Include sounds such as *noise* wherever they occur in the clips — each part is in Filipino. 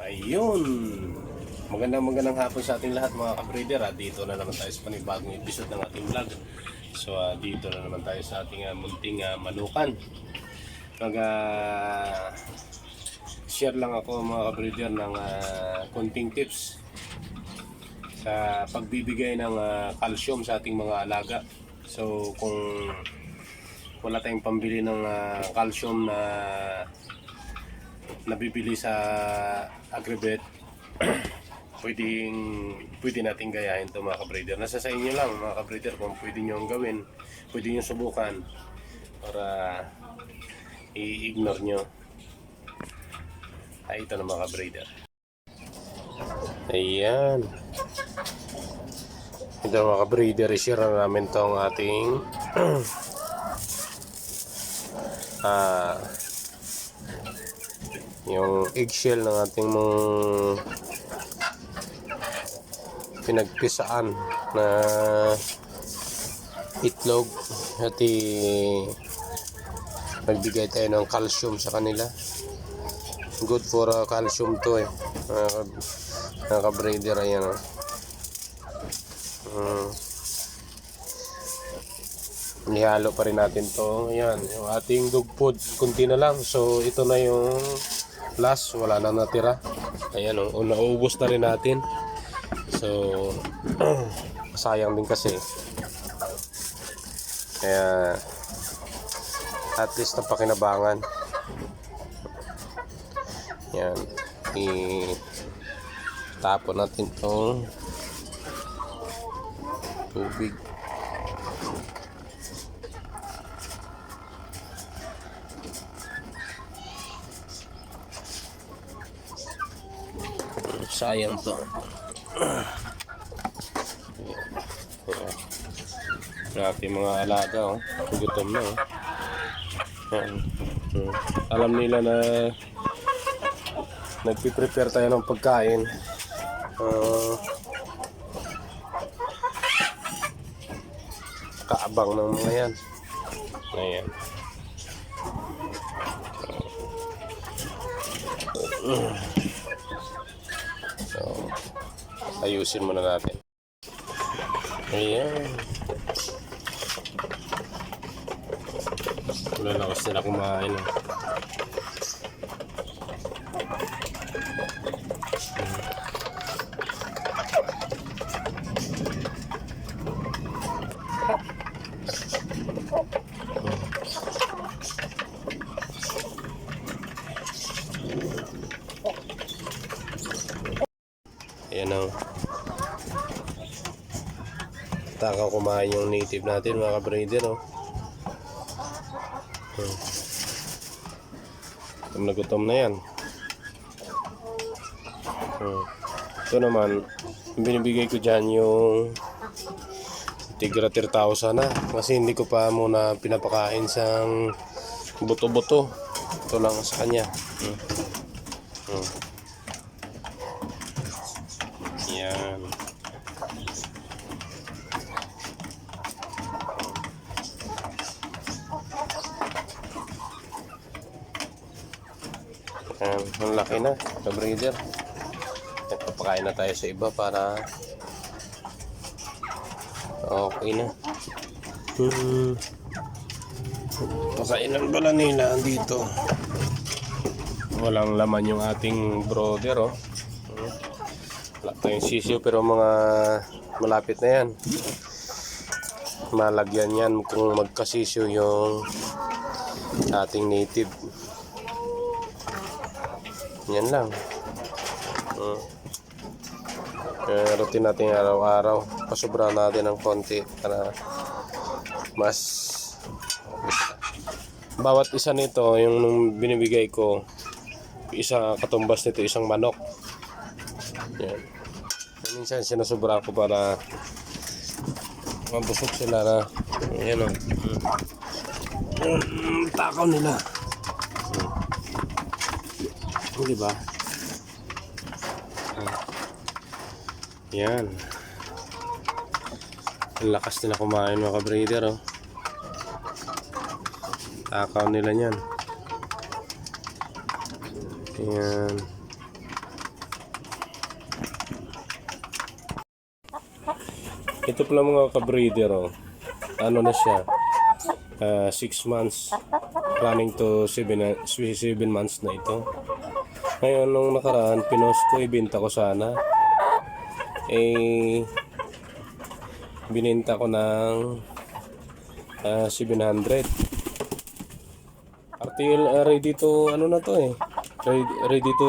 Ayun. Magandang magandang hapon sa ating lahat mga kabreeder. At dito na naman tayo sa panibagong episode ng ating vlog. So ah, dito na naman tayo sa ating ah, munting ah, manukan. Mag ah, share lang ako mga kabreeder ng ah, konting tips sa pagbibigay ng ah, calcium sa ating mga alaga. So kung wala tayong pambili ng ah, calcium na nabibili sa agribet *clears throat* pwedeng pwede natin gayahin to mga kabreeder nasa sa inyo lang mga kabreeder kung pwede nyo gawin pwede nyo subukan para i-ignore nyo. Ay ito na mga kabreeder ayan. Ito mga kabreeder i-share na namin tong ating *clears throat* ah yung eggshell ng ating mong pinagpisaan na itlog at nagbigay tayo ng calcium sa kanila good for uh, calcium to eh mga ka- mga ka-breeder ayan oh. Mm. Nihalo pa rin natin to. Ayan, yung ating dog food. Kunti na lang. So, ito na yung last. Wala na natira. Ayan, oh, naubos na rin natin. So, *clears throat* sayang din kasi. Kaya, at least na pakinabangan. Yan. I tapon natin tong tubig. Sayang to. Grabe mga alaga oh. Gutom na oh. Yan. Hmm. Alam nila na nagpiprepare tayo ng pagkain. Ah, kaabang ng mga yan. Ayan. So, ayusin muna natin. Ayan. Lalakas nila kumain. oh. Ayan o. Takaw kumain yung native natin mga ka-breeder oh. Hmm. Gutom na gutom na yan. Hmm. Ito naman, binibigay ko dyan yung tigra 3,000 na. Kasi hindi ko pa muna pinapakain sa buto-buto. Ito lang sa kanya. Hmm. Hmm. Yan. Yan, ang laki na, the breeder. Nagpapakain na tayo sa iba para okay na. Hmm. Pakainan pala nila dito. Walang laman yung ating brother, oh. Wala tayong sisiyo pero mga malapit na yan. Malagyan yan kung magkasisyo yung ating native. Yan lang. Hmm. Kaya routine natin araw-araw. Pasubra natin ng konti para mas bawat isa nito yung binibigay ko isa katumbas nito isang manok yan minsan sinasubra ko para mabusog sila na yan o mm, takaw nila o, diba? Yan. Ang lakas nila kumain mga kabreeder, oh. Takaw nila niyan. Yan. Ito pala mga kabreeder, oh. Ano na siya? Ah, 6 uh, months running to 7 7 months na ito. Ngayon, nung nakaraan, pinost ko, ibenta ko sana. Eh, bininta ko ng ah, 700. RTL, ah, ready to, ano na to eh. Ready, ready to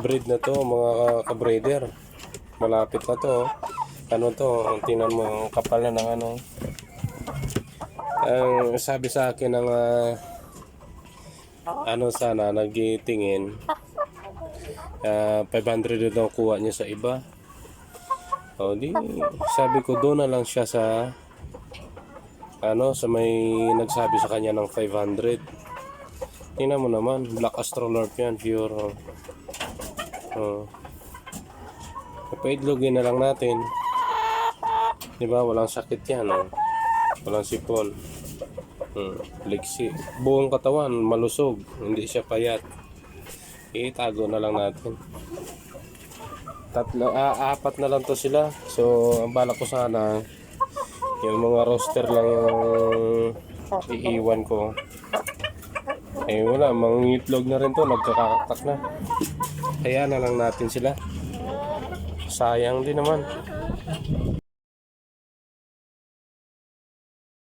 breed na to, mga ka-breeder. Malapit na to. oh. Ano to, tingnan mo, kapal na ng ano. Ang sabi sa akin ng ah, ano sana, nagtingin. ah 500 na daw kuha niya sa iba. O di, sabi ko doon na lang siya sa ano, sa may nagsabi sa kanya ng 500. Tingnan mo naman, Black Astrolorp yan, pure. Oh. Oh. Paidlogin na lang natin. Di ba? Walang sakit yan. Oh. Walang sipon. Hmm. Liksi. Buong katawan, malusog. Hindi siya payat. Itago na lang natin. Tatlo, ah, apat na lang to sila. So, ang balak ko sana, yung mga roster lang yung iiwan ko. Eh wala, mga itlog na rin to, nagkakakak na. Kaya na lang natin sila. Sayang din naman.